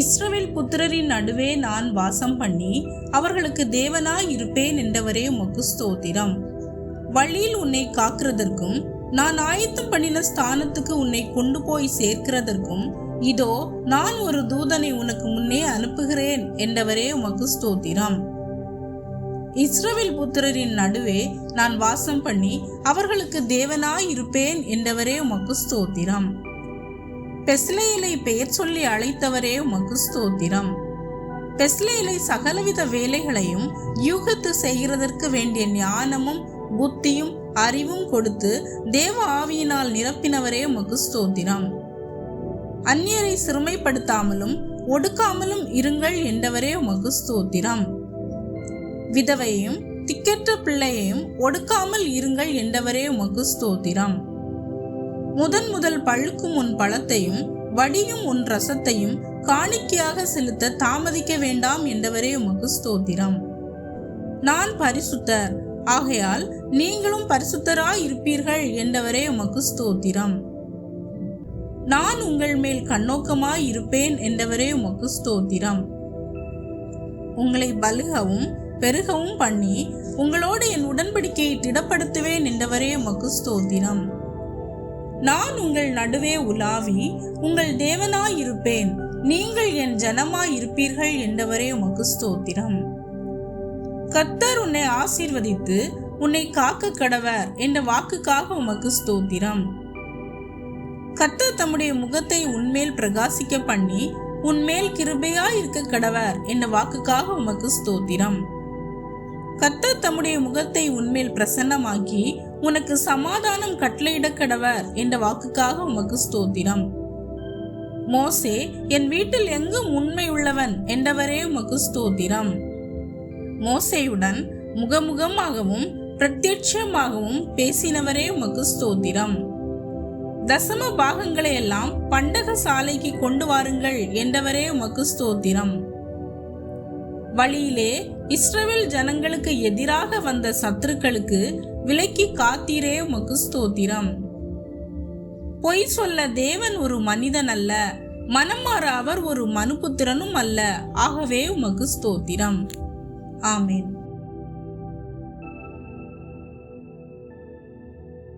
இஸ்ரவேல் புத்திரரின் நடுவே நான் வாசம் பண்ணி அவர்களுக்கு தேவனாய் இருப்பேன் என்றவரே உமக்கு ஸ்தோத்திரம். வழியில் உன்னை காக்கிறதற்கும் நான் ஆயத்தம் பண்ணின ஸ்தானத்துக்கு உன்னை கொண்டு போய் சேர்க்கிறதற்கும் இதோ நான் ஒரு தூதனை உனக்கு முன்னே அனுப்புகிறேன் என்றவரே உமக்கு ஸ்தோத்திரம். இஸ்ரவேல் புத்திரரின் நடுவே நான் வாசம் பண்ணி அவர்களுக்கு தேவனாய் இருப்பேன் என்றவரே உமக்கு ஸ்தோத்திரம். பெஸ்லேயிலை பெயர் சொல்லி அழைத்தவரே உமக்கு ஸ்தோத்திரம். பெஸ்லேயிலை சகலவித வேலைகளையும் யூகத்து செய்கிறதற்கு வேண்டிய ஞானமும் புத்தியும் அறிவும் கொடுத்து தேவ ஆவியினால் நிரப்பினவரே உமக்கு ஸ்தோத்திரம். அந்நியரை சிறுமைப்படுத்தாமலும் ஒடுக்காமலும் இருங்கள் என்றவரே உமக்கு ஸ்தோத்திரம். விதவையையும் திக்கற்ற பிள்ளையையும் ஒடுக்காமல் இருங்கள் என்றவரே உமக்கு ஸ்தோத்திரம். முதன் முதல் பழுக்கும் உன் பழத்தையும் வடியும் உன் ரசத்தையும் காணிக்கையாக செலுத்த தாமதிக்க வேண்டாம் என்றவரே உமக்கு ஸ்தோத்திரம். நான் பரிசுத்தர் ஆகையால் நீங்களும் பரிசுத்தராய் இருப்பீர்கள் என்றவரே உமக்கு ஸ்தோத்திரம். நான் உங்கள் மேல் கண்ணோக்கமாய் இருப்பேன் என்றவரே உமக்கு ஸ்தோத்திரம். உங்களை பலுகவும் பெருகவும் பண்ணி உங்களோடு என் உடன்படிக்கையை திடப்படுத்துவேன் என்றவரே உமக்கு ஸ்தோத்திரம். நான் உங்கள் நடுவே உலாவி உங்கள் தேவனாயிருப்பேன். நீங்கள் என் ஜனமாயிருப்பீர்கள் என்றவரே உமக்கு ஸ்தோத்திரம். கத்தர் உன்னை ஆசீர்வதித்து உன்னை காக்க கடவர் என்ற வாக்குக்காக உமக்கு ஸ்தோத்திரம். கத்தர் தம்முடைய முகத்தை உன்மேல் பிரகாசிக்க பண்ணி உன்மேல் கிருபையாய் இருக்க கடவர் என்ற வாக்குக்காக உமக்கு ஸ்தோத்திரம். கத்தர் தம்முடைய முகத்தை உன்மேல் பிரசன்னமாக்கி உனக்கு சமாதானம் கட்டளையிட கடவர் என்ற வாக்குக்காக உமக்கு ஸ்தோத்திரம். மோசே என் வீட்டில் எங்கும் உண்மை உள்ளவன் என்றவரே உமக்கு ஸ்தோத்திரம். மோசேயுடன் முகமுகமாகவும் பிரத்யட்சமாகவும் பேசினவரே உமக்கு ஸ்தோத்திரம். தசம பாகங்களை எல்லாம் பண்டக சாலைக்கு கொண்டு வாருங்கள் என்றவரே உமக்கு ஸ்தோத்திரம். வழியிலே இஸ்ரவேல் ஜனங்களுக்கு எதிராக வந்த சத்துருக்களுக்கு விலக்கி காத்தீரே உமக்கு ஸ்தோத்திரம். பொய் சொல்ல தேவன் ஒரு மனிதன் அல்ல மனம் அவர் ஒரு மனுபுத்திரனும் அல்ல ஆகவே உமக்கு ஸ்தோத்திரம். ஆமேன்.